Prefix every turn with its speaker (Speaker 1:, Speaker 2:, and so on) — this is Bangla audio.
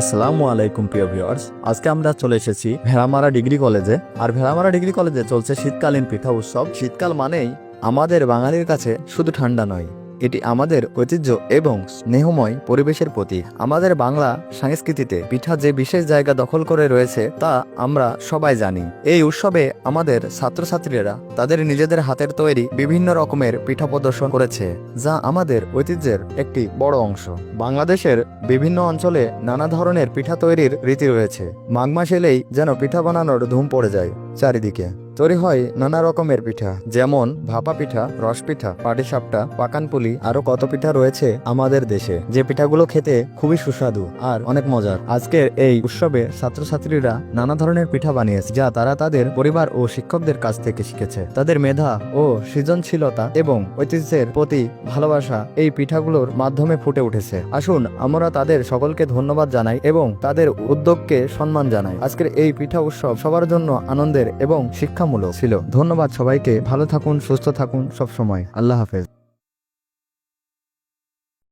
Speaker 1: আসসালামু আলাইকুম, প্রিয় ভিউয়ার্স। আজকে আমরা চলে এসেছি ভেড়ামারা ডিগ্রি কলেজে। আর ভেড়ামারা ডিগ্রি কলেজে চলছে শীতকালীন পিঠা উৎসব। শীতকাল মানেই আমাদের বাঙালির কাছে শুধু ঠান্ডা নয়। এটি আমাদের ঐতিহ্য এবং স্নেহময় পরিবেশের প্রতি আমাদের বাংলা সংস্কৃতিতে পিঠা যে বিশেষ জায়গা দখল করে রয়েছে, তা আমরা সবাই জানি। এই উৎসবে আমাদের ছাত্রছাত্রীরা তাদের নিজেদের হাতের তৈরি বিভিন্ন রকমের পিঠা প্রদর্শন করেছে, যা আমাদের ঐতিহ্যের একটি বড় অংশ। বাংলাদেশের বিভিন্ন অঞ্চলে নানা ধরনের পিঠা তৈরির রীতি রয়েছে। মাঘ মাস এলেই যেন পিঠা বানানোর ধুম পড়ে যায় চারিদিকে। তৈরি হয় নানা রকমের পিঠা, যেমন ভাপা পিঠা, রস পিঠা পাটিসাপটা পাকানপুলি আরও কত পিঠা রয়েছে আমাদের দেশে। যে পিঠাগুলো খেতে খুবই সুস্বাদু আর অনেক মজার। আজকের এই উৎসবে ছাত্রছাত্রীরা নানা ধরনের পিঠা বানিয়েছে, যা তারা তাদের পরিবার ও শিক্ষকদের কাছ থেকে শিখেছে। তাদের মেধা ও সৃজনশীলতা এবং ঐতিহ্যের প্রতি ভালোবাসা এই পিঠাগুলোর মাধ্যমে ফুটে উঠেছে। আসুন আমরা তাদের সকলকে ধন্যবাদ জানাই এবং তাদের উদ্যোগকে সম্মান জানাই। আজকের এই পিঠা উৎসব সবার জন্য আনন্দের এবং শিক্ষামূলক ছিল। ধন্যবাদ সবাইকে। ভালো থাকুন সুস্থ থাকুন। সব সময়। আল্লাহ হাফেজ।